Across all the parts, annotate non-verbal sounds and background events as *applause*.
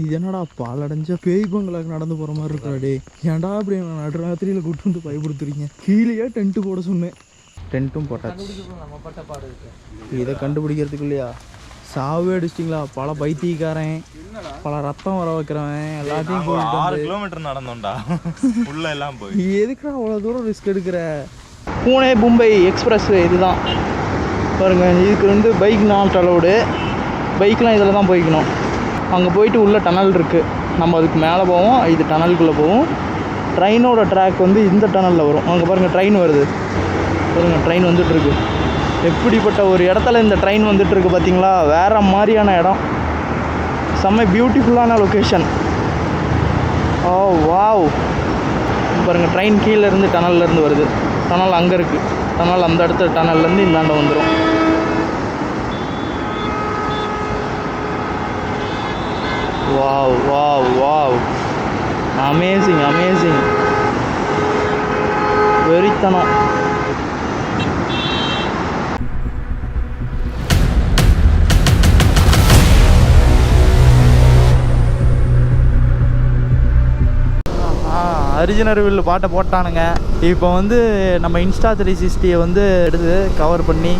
இது என்னடா பாலடைஞ்ச பேய் பங்களாக்கு நடந்து போகிற மாதிரி இருக்கா டே ஏன்டா அப்படி என்ன நடுராத்திரியில் கூட்டு வந்து பயப்படுத்துறீங்க கீழேயே டென்ட்டு போட சொன்னேன். டென்ட்டும் போட்டாச்சு. இதை கண்டுபிடிக்கிறதுக்கு இல்லையா சாவே அடிச்சிட்டிங்களா? பல பைத்தியக்காரன். பல ரத்தம் வர வைக்கிறவன். எல்லாத்தையும் போயிட்டு ஆறு கிலோமீட்டர் நடந்தோம்டா. உள்ள எல்லாம் போய். எதுக்குடா அவ்வளோ தூரம் ரிஸ்க் எடுக்கிற? பூனே மும்பை எக்ஸ்பிரஸ் இதுதான். பாருங்க இதுக்கு வந்து பைக் நாட் அலவுடு பைக்லாம் இதில் தான் போய்க்கணும். அங்கே போயிட்டு உள்ள டனல் இருக்குது நம்ம அதுக்கு மேலே போவோம் இது டனலுக்குள்ளே போவோம். ட்ரெயினோட ட்ராக் வந்து இந்த டனலில் வரும். அங்கே பாருங்கள் ட்ரெயின் வருது. பாருங்கள் ட்ரெயின் வந்துட்டுருக்கு. எப்படிப்பட்ட ஒரு இடத்துல இந்த ட்ரெயின் வந்துட்டுருக்கு பார்த்தீங்களா வேறு மாதிரியான இடம். செம்ம பியூட்டிஃபுல்லான லொக்கேஷன் ஓ வாவ் பாருங்கள் ட்ரெயின் கீழேருந்து டனல்லேருந்து வருது. டனல் அங்கே இருக்குது டனல் அந்த இடத்துல டனல்லேருந்து இந்தாண்ட வந்துடும் wow wow wow amazing amazing வெறித்தனம். அரிஜினர் வில் பாட்டை போட்டானுங்க. இப்போ வந்து நம்ம இன்ஸ்டா த்ரீ சிக்ஸ்டியை வந்து எடுத்து கவர் பண்ணி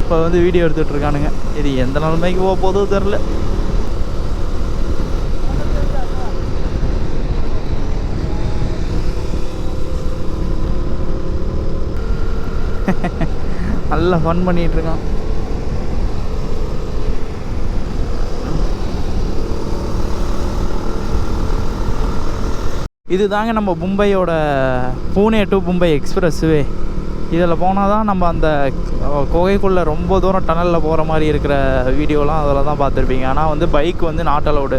இப்போ வந்து வீடியோ எடுத்துகிட்ருக்கானுங்க இது எந்த நிலைமைக்கு போக போதோ தெரில *laughs* நல்லா ஃபன் பண்ணிட்டு இருக்கான் இது தாங்க நம்ம மும்பையோட பூனே டு மும்பை எக்ஸ்பிரஸ்வே இதில் போனால் தான் நம்ம அந்த குகைக்குள்ளே ரொம்ப தூரம் டனலில் போகிற மாதிரி இருக்கிற வீடியோலாம் அதில் தான் பார்த்துருப்பீங்க. ஆனால் வந்து பைக் வந்து நாட் அலவுடு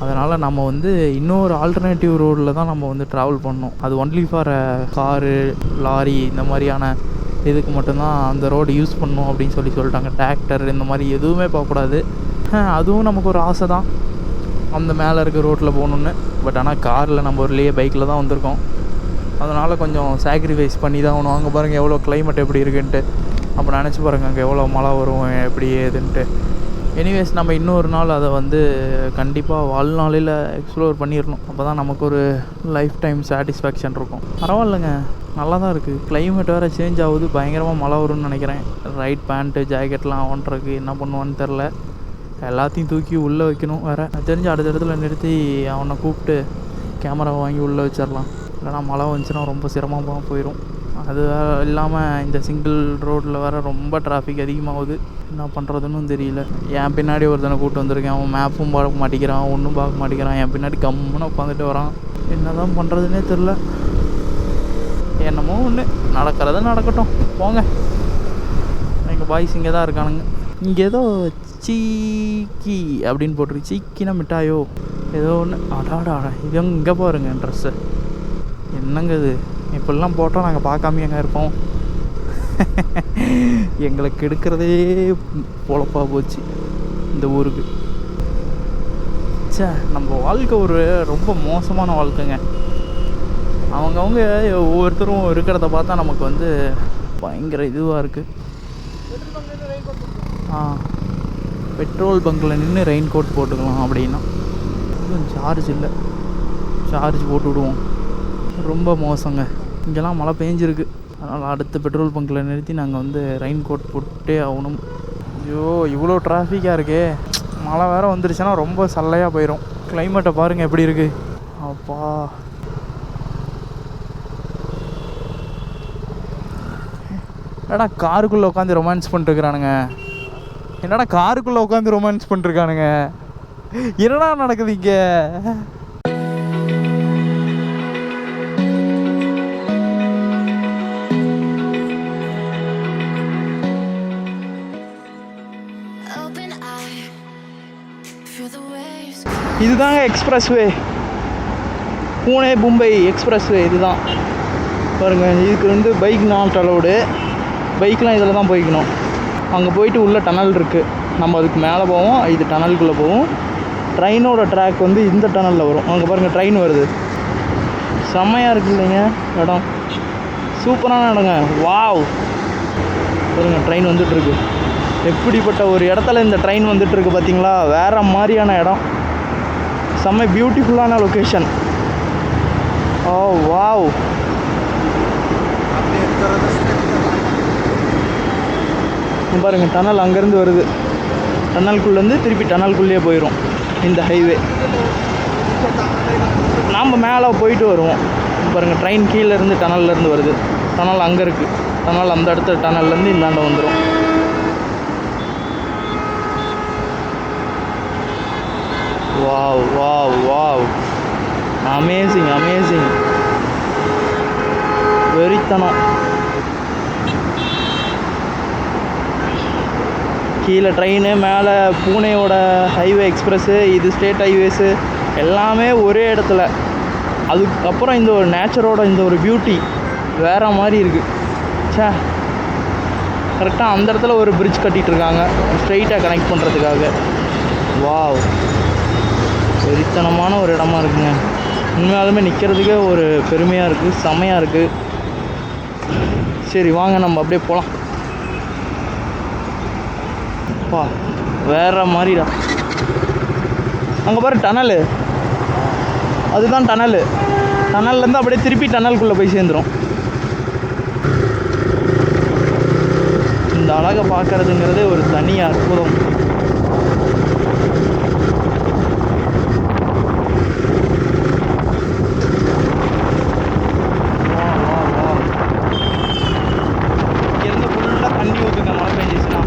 அதனால் நம்ம வந்து இன்னொரு ஆல்டர்னேட்டிவ் ரோடில் தான் நம்ம வந்து ட்ராவல் பண்ணோம் அது ஒன்லி ஃபார் காரு லாரி இந்த மாதிரியான இதுக்கு மட்டும்தான் அந்த ரோடு யூஸ் பண்ணும் அப்படின்னு சொல்லி சொல்லிட்டாங்க. டிராக்டர் இந்த மாதிரி எதுவுமே போகக்கூடாது. அதுவும் நமக்கு ஒரு ஆசை தான். அந்த மேலே இருக்க ரோட்டில் போகணுன்னு பட் ஆனால் காரில் நம்ம ஊர்லேயே பைக்கில் தான் வந்திருக்கோம். அதனால் கொஞ்சம் சாக்ரிஃபைஸ் பண்ணி தான் ஆகணும். அங்கே பாருங்கள் எவ்வளோ கிளைமேட் எப்படி இருக்குன்ட்டு. அப்போ நினச்சி பாருங்கள் அங்கே எவ்வளோ மழை வரும் எப்படி ஏதுன்ட்டு. எனிவேஸ் நம்ம இன்னொரு நாள் அதை வந்து கண்டிப்பாக வாழ்நாளில் எக்ஸ்ப்ளோர் பண்ணிடணும் அப்போ தான் நமக்கு ஒரு லைஃப் டைம் சாட்டிஸ்ஃபேக்ஷன் இருக்கும். பரவாயில்லைங்க. நல்லா தான் இருக்குது கிளைமேட் வேறு சேஞ்ச் ஆகுது. பயங்கரமாக மழை வரும்னு நினைக்கிறேன். ரைட் பேண்ட்டு ஜாக்கெட்லாம் ஒன்றருக்கு என்ன பண்ணுவான்னு தெரில எல்லாத்தையும் தூக்கி உள்ளே வைக்கணும் வேறு. தெரிஞ்சு அடுத்த இடத்துல நிறுத்தி அவனை கூப்பிட்டு கேமராவை வாங்கி உள்ளே வச்சிடலாம் இல்லைனா மழை வந்துச்சுன்னா ரொம்ப சிரமமாக போயிடும் அது இல்லாமல் இந்த சிங்கிள் ரோட்டில் வேறு ரொம்ப டிராஃபிக் அதிகமாகுது. என்ன பண்ணுறதுன்னு தெரியல. என் பின்னாடி ஒருத்தனை கூப்பிட்டு வந்திருக்கேன். அவன் மேப்பும் பார்க்க மாட்டேங்கிறான் ஒன்றும் பார்க்க மாட்டேங்கிறான். என் பின்னாடி கம்முன்னு உட்காந்துட்டு வரான். என்ன தான் பண்ணுறதுனே தெரில என்னமோ ஒன்று நடக்கிறது நடக்கட்டும். போங்க. எங்கள் பாய்ஸ் இங்கே தான் இருக்கானுங்க. இங்கே ஏதோ சீக்கி அப்படின்னு போட்டிருக்கு. சீக்கின மிட்டாயோ ஏதோ ஒன்று அடாடா இது இங்கே பாருங்க ட்ரெஸ்ஸு என்னங்க இது? இப்படிலாம் போட்டால் நாங்கள் பார்க்காம எங்கே இருப்போம்? *laughs* எங்களுக்கு எடுக்கிறதே பொழப்பாக போச்சு இந்த ஊருக்கு. ச்சே நம்ம வாழ்க்கை ஒரு ரொம்ப மோசமான வாழ்க்கைங்க. அவங்கவுங்க ஒவ்வொருத்தரும் இருக்கிறத பார்த்தா நமக்கு வந்து பயங்கர இதுவாக இருக்குது ஆ பெட்ரோல் பங்க்கில் நின்று ரெயின் கோட் போட்டுக்கலாம் அப்படின்னா. சார்ஜ் இல்லை. சார்ஜ் போட்டு விடுவோம். ரொம்ப மோசங்க. இங்கெல்லாம் மழை பெஞ்சிருக்கு. அதனால் அடுத்த பெட்ரோல் பங்க்கில் நிறுத்தி நாங்கள் வந்து ரெயின் கோட் போட்டே ஆகணும். ஐயோ இவ்வளோ டிராஃபிக்காக இருக்கே. மழை வேறு வந்துருச்சுன்னா ரொம்ப சல்லையாக போயிடும் கிளைமேட்டை பாருங்கள் எப்படி இருக்குது அப்பா. என்னடா காருக்குள்ளே உட்காந்து ரொமான்ஸ் பண்ணிட்டுருக்குறானுங்க. என்னடா காருக்குள்ளே உட்காந்து ரொமான்ஸ் பண்ணிட்டுருக்கானுங்க. என்னடா நடக்குது இங்கே? இதுதாங்க expressway Pune Mumbai expressway இதுதான். பாருங்க இதுக்கு வந்து பைக் நாட் அலவுடு பைக்லாம் இதில் தான் போய்க்கணும். அங்கே போயிட்டு உள்ளே டனல் இருக்குது நம்ம அதுக்கு மேலே போவோம் இது டனலுக்குள்ளே போவோம். ட்ரெயினோட ட்ராக் வந்து இந்த டனலில் வரும். அங்கே பாருங்கள் ட்ரெயின் வருது. செம்மையாக இருக்கு இல்லைங்க இடம். சூப்பரான இடங்க. வாவ். பாருங்கள் ட்ரெயின் வந்துட்டுருக்கு. எப்படிப்பட்ட ஒரு இடத்துல இந்த ட்ரெயின் வந்துட்டுருக்கு பார்த்தீங்களா வேறு மாதிரியான இடம். செம்ம பியூட்டிஃபுல்லான லொக்கேஷன் ஓ வாவ். பாருங்க டனல் அங்கேருந்து வருது. டனல்குள்ளேருந்து திருப்பி டனல்குள்ளேயே போயிடும் இந்த ஹைவே நாம் மேலே போயிட்டு வருவோம். பாருங்கள் பாருங்க ட்ரெயின் கீழேருந்து டனல்லேருந்து டனல்ல இருந்து வருது. டனல் அங்கே இருக்குது டனல் அந்த இடத்த டனல்லேருந்து இந்தாண்ட வந்துடும் wow wow wow amazing amazing வெறித்தனம். கீழே ட்ரெயின் மேலே பூனேயோட ஹைவே எக்ஸ்பிரஸ்ஸு இது ஸ்டேட் ஹைவேஸு எல்லாமே ஒரே இடத்துல. அதுக்கப்புறம் இந்த ஒரு நேச்சரோட இந்த ஒரு பியூட்டி வேற மாதிரி இருக்குது ச்சே. கரெக்டாக அந்த இடத்துல ஒரு பிரிட்ஜ் கட்டிகிட்டு இருக்காங்க. ஸ்ட்ரைட்டாக கனெக்ட் பண்ணுறதுக்காக வாவ் வெறித்தனமான ஒரு இடமா இருக்குங்க. உண்மையாலுமே நிற்கிறதுக்கே ஒரு பெருமையாக இருக்குது செமையாக இருக்குது சரி வாங்க நம்ம அப்படியே போகலாம் அப்பா வேற மாதிரிடா. அங்கே பாரு டனலு. அதுதான் டனலு. டனல்லேருந்து அப்படியே திருப்பி டனலுக்குள்ளே போய் சேர்ந்துரும். இந்த அழகை பார்க்கறதுங்கிறதே ஒரு தனி அற்புதம் வா, வா, வா. இங்கேருந்து ஃபுல்லாக தண்ணி ஊற்றுங்க மழை பெஞ்சிச்சுன்னா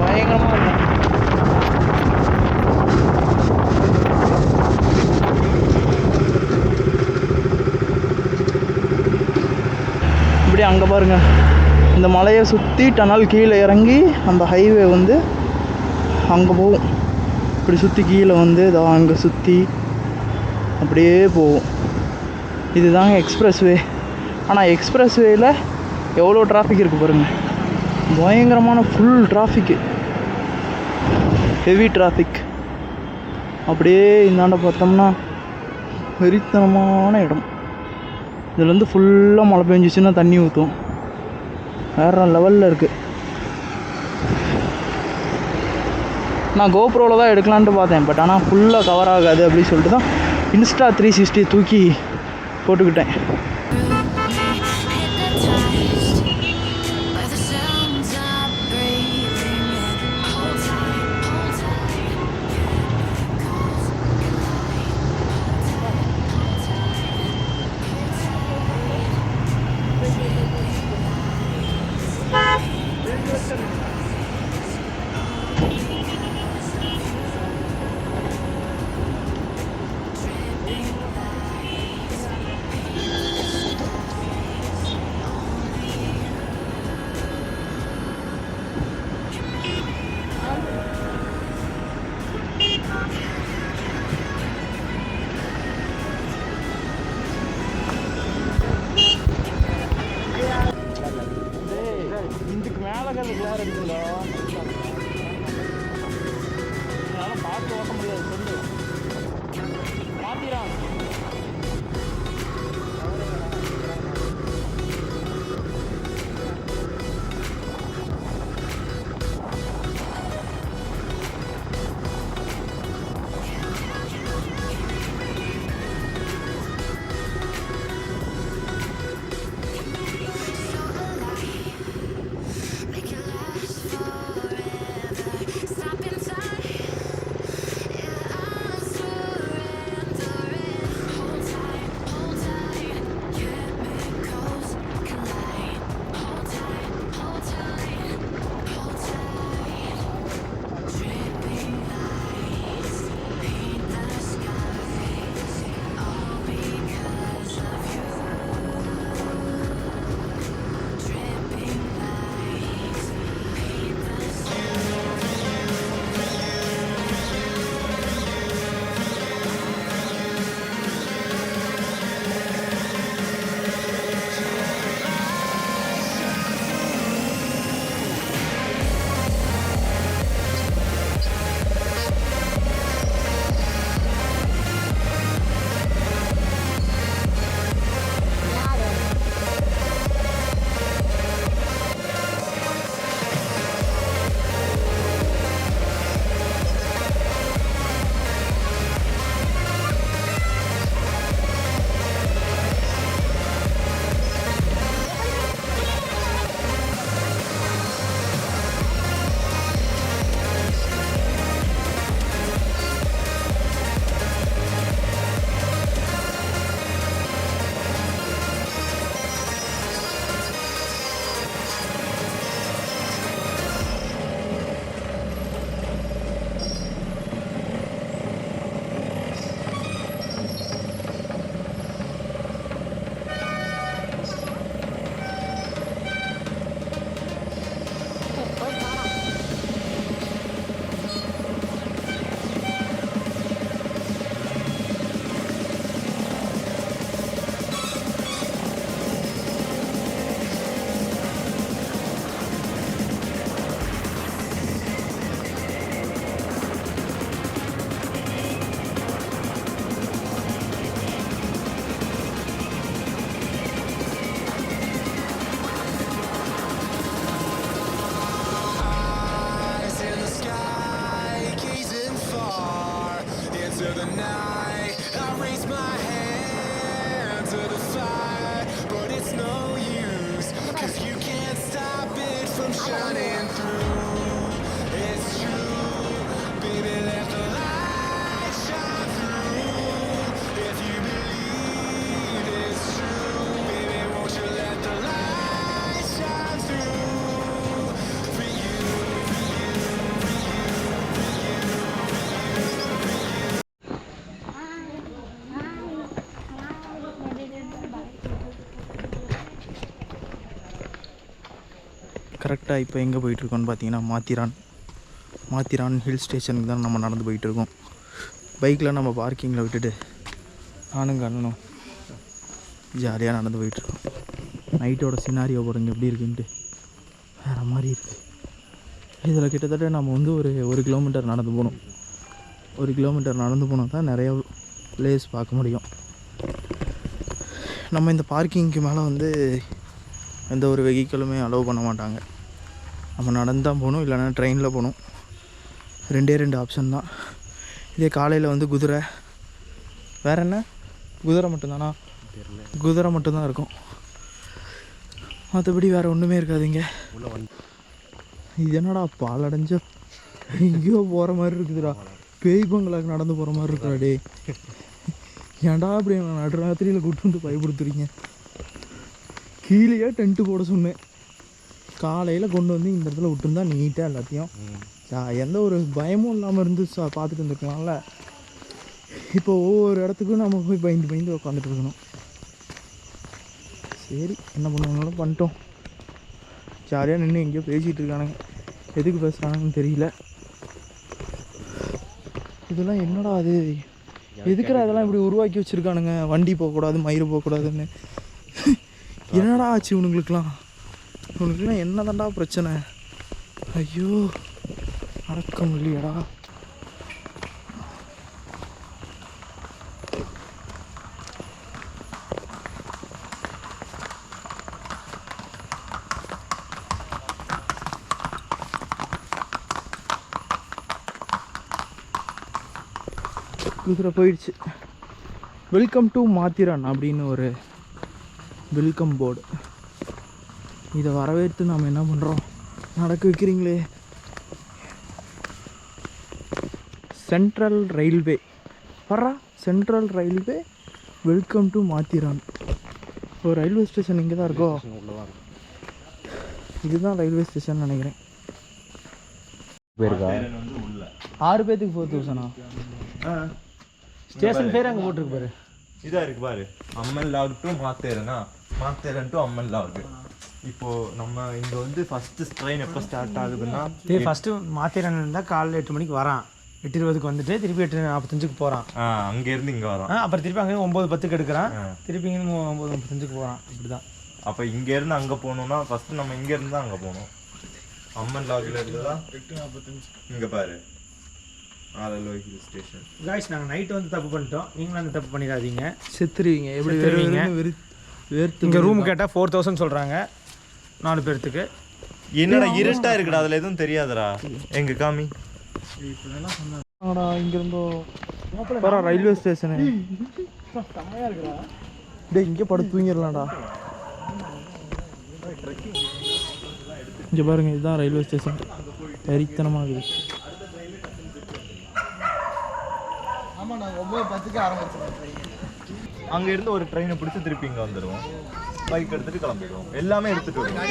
பயங்கரமாக இருக்கும் இப்படி அங்கே பாருங்க. இந்த மலையை சுற்றி டனல் கீழே இறங்கி அந்த ஹைவே வந்து அங்கே போகும். இப்படி சுற்றி கீழே வந்து இதோ அங்கே சுற்றி அப்படியே போகும். இதுதாங்க எக்ஸ்பிரஸ் வே ஆனால் எக்ஸ்பிரஸ் வேயில் எவ்வளோ டிராஃபிக் இருக்குது பாருங்கள் பயங்கரமான ஃபுல் டிராஃபிக்கு ஹெவி டிராஃபிக் அப்படியே இந்தாண்ட பார்த்தோம்னா வெறித்தனமான இடம். இதில் வந்து ஃபுல்லாக மழை பெஞ்சிச்சுன்னா தண்ணி ஊற்றும். வேற லெவலில் இருக்குது நான் கோப்ரோவில் தான் எடுக்கலான்ட்டு பார்த்தேன் பட் ஆனால் ஃபுல்லாக கவர் ஆகாது அப்படின்னு சொல்லிட்டு தான் இன்ஸ்டா த்ரீ சிக்ஸ்டி தூக்கி போட்டுக்கிட்டேன். மணமகளுக்கு வேறு இருக்குல்ல அதனால் பார்த்து ஓட்ட முடியாது சொல்லு. மாத்திரான் கரெக்டாக இப்போ எங்கே போயிட்டுருக்கோன்னு பார்த்தீங்கன்னா மாத்திரான். மாத்திரான் ஹில் ஸ்டேஷனுக்கு தான் நம்ம நடந்து போயிட்டுருக்கோம். பைக்கில் நம்ம பார்க்கிங்கில் விட்டுட்டு நானும் கண்ணனும் ஜாலியாக நடந்து போயிட்டுருக்கோம். நைட்டோட சினாரியோ பாருங்க எப்படி இருக்குன்ட்டு. வேறு மாதிரி இருக்குது இதில் கிட்டத்தட்ட நம்ம வந்து ஒரு ஒரு கிலோமீட்டர் நடந்து போகணும். ஒரு கிலோமீட்டர் நடந்து போனால் தான் நிறைய பிளேஸ் பார்க்க முடியும். நம்ம இந்த பார்க்கிங்க்கு மேலே வந்து எந்த ஒரு வெஹிக்கிளுமே அலோவ் பண்ண மாட்டாங்க. நம்ம நடந்து தான் போகணும் இல்லைன்னா ட்ரெயினில் போகணும். ரெண்டே ரெண்டு ஆப்ஷன் தான். இதே காலையில் வந்து குதிரை. வேற என்ன? குதிரை மட்டும்தானா? குதிரை மட்டும்தான் இருக்கும். மற்றபடி வேறு ஒன்றுமே இருக்காதுங்க. இது என்னடா பாலடைஞ்ச எங்கேயோ போகிற மாதிரி இருக்குதுடா. பேய் பங்களாக்கு நடந்து போகிற மாதிரி இருக்குடா டே ஏன்டா அப்படி நடுராத்திரியில் கூட்டு வந்து பயப்படுத்துறீங்க? கீழேயே டென்ட்டு போட சொன்னேன். காலையில் கொண்டு வந்து இந்த இடத்துல விட்டுருந்தா நீட்டாக எல்லாத்தையும். எந்த ஒரு பயமும் இல்லாமல் இருந்து சா பார்த்துட்டு இருந்துருக்கலாம்ல. இப்போ ஒவ்வொரு இடத்துக்கும் நம்ம போய் பயந்து பயந்து உட்காந்துட்டு இருக்கணும். சரி என்ன பண்ணுவாங்களும் பண்ணிட்டோம். ஜாலியாக நின்று எங்கேயோ பேசிகிட்டு இருக்கானுங்க. எதுக்கு பேசுகிறானுங்கன்னு தெரியல. இதெல்லாம் என்னடா அது? எதுக்குற இதெல்லாம் இப்படி உருவாக்கி வச்சுருக்கானுங்க? வண்டி போகக்கூடாது மயிறு போகக்கூடாதுன்னு. *laughs* என்னடா ஆச்சு இவனுங்களுக்குலாம் உனக்குலாம் என்ன தாண்டா பிரச்சனை? ஐயோ நடக்க இல்லையடா குதிரை போயிடுச்சு. வெல்கம் டு மாத்திரான் அப்படின்னு ஒரு வெல்கம் போர்டு இதை வரவேற்று நாம் என்ன பண்ணுறோம் நடக்க வைக்கிறீங்களே. சென்ட்ரல் ரயில்வே வர்றா central railway welcome to Matheran ஒரு ரயில்வே ஸ்டேஷன் இங்கே தான் இருக்கோ. இதுதான் ரயில்வே ஸ்டேஷன் நினைக்கிறேன். உள்ள. ஆறு பேத்துக்கு ஃபோர் தௌசண்டா ஸ்டேஷன் பேர் அங்கே போட்டிருக்கு பாரு. இதா இருக்கு பாரு. அம்மன் லாக் டு மாத்தேரனா? மாத்தேரன் டு அம்மன் லாக் இப்போ நம்ம இங்க வந்து ஃபர்ஸ்ட் ட்ரெயின் எப்போ ஸ்டார்ட் ஆகுதுன்னா டே ஃபஸ்ட்டு மாத்திரன் இருந்தால் காலைல எட்டு மணிக்கு வரான். எட்டு இருபதுக்கு வந்துட்டு திருப்பி எட்டு நாற்பத்தஞ்சுக்கு போகிறான் ஆ, அங்க இருந்து இங்க வரோம் அப்புறம் திருப்பி அங்கே ஒம்பது பத்துக்கு எடுக்கிறான். திருப்பி இங்கே ஒம்பது முப்பத்தஞ்சுக்கு போகிறான் இப்படி தான் அப்ப இங்க இருந்து அங்க போகணும்னா ஃபர்ஸ்ட் நம்ம இங்க இருந்து தான் அங்க போகணும். அம்மன் லாக்ல இருந்துதான் இங்க பாரு. ஆலலோ ஹில் ஸ்டேஷன். காய்ஸ் நாங்கள் நைட்டு வந்து தப்பு பண்ணிட்டோம். நீங்களும் அந்த தப்பு பண்ணிடாதீங்க. செத்துருவீங்க. எப்படி செத்துருவீங்க. வெறும் வெறு வேர்த்து இங்கே ரூம் கேட்டால் ஃபோர் தௌசண்ட் சொல்கிறாங்க நாலு பேர்த்துக்கு. என்னடா இருட்டா இருக்குடா அதுல எதுவும் தெரியாதுடா. எங்க காமி? ஆடா இங்கிருந்தோ வர ரயில்வே ஸ்டேஷனு டேய் இங்கே படுத்து தூங்கிடலாம்டா. இங்கே பாருங்க இதுதான் ரயில்வே ஸ்டேஷன் வெறித்தனமாக இருக்குது. அங்க இருந்து ஒரு ட்ரெயினை பிடிச்சி திருப்பி இங்க வந்துருவோம். பைக் எடுத்துட்டு கிளம்பிடுவோம். எல்லாமே எடுத்துட்டு வருவோம்.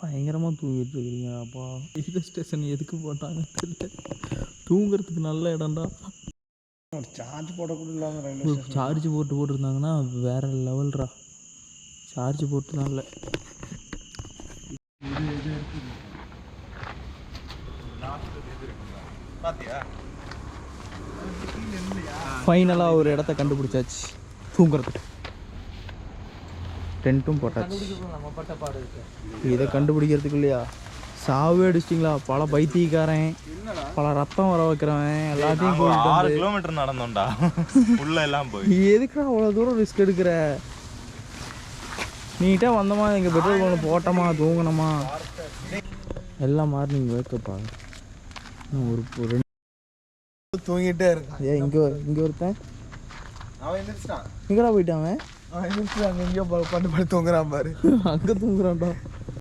பயங்கரமாக தூங்கிட்டு இருக்கிறீங்க அப்பா ரயில்வே ஸ்டேஷன் எதுக்கு போட்டாங்க தெரியல. தூங்குறதுக்கு நல்ல இடம்டா. சார்ஜ் போடக்கூட இல்லாமல் ரயில்வே சார்ஜ் போட்டு போட்டிருந்தாங்கன்னா வேற லெவல்ரா சார்ஜ் போட்டு தான் இல்லை. ஃபைனலாக ஒரு இடத்த கண்டுபிடிச்சாச்சு. தூங்குறதுக்கு. டென்ட்டும் போட்டாச்சு. நம்ம பட்ட பாடு இருக்கு. இதை கண்டுபிடிக்கிறதுக்குள்ளேயா சாவே அடிச்சிட்டிங்களா? பல பைத்தியக்காரன். பல ரத்தம் வர வைக்கிறவன். எல்லாத்தையும் போயிட்டு ஆறு கிலோமீட்டர் நடந்தோம்டா. உள்ள எல்லாம் போய். எதுக்குடா அவ்வளோ தூரம் ரிஸ்க் எடுக்கிற? நீட்டாக வந்தோமா இங்கே பெட்ரோல் பங்க் போட்டோமா தூங்கினோமா? எல்லாம் மார்னிங் வேக்கப்பா ஒரு ஒரு ரெண்டு தூங்கிட்டே இருக்கான். ஏன் இங்கே இங்கே ஒருத்தன். அவன் எந்திரிச்சிட்டான். எங்கடா போயிட்டான் அவன்? அவன் எந்திரிச்சு அங்கே எங்கேயோ ப- பண்ணு பண்ணி தூங்குறான் பாரு. அங்கே தூங்குறான்டா.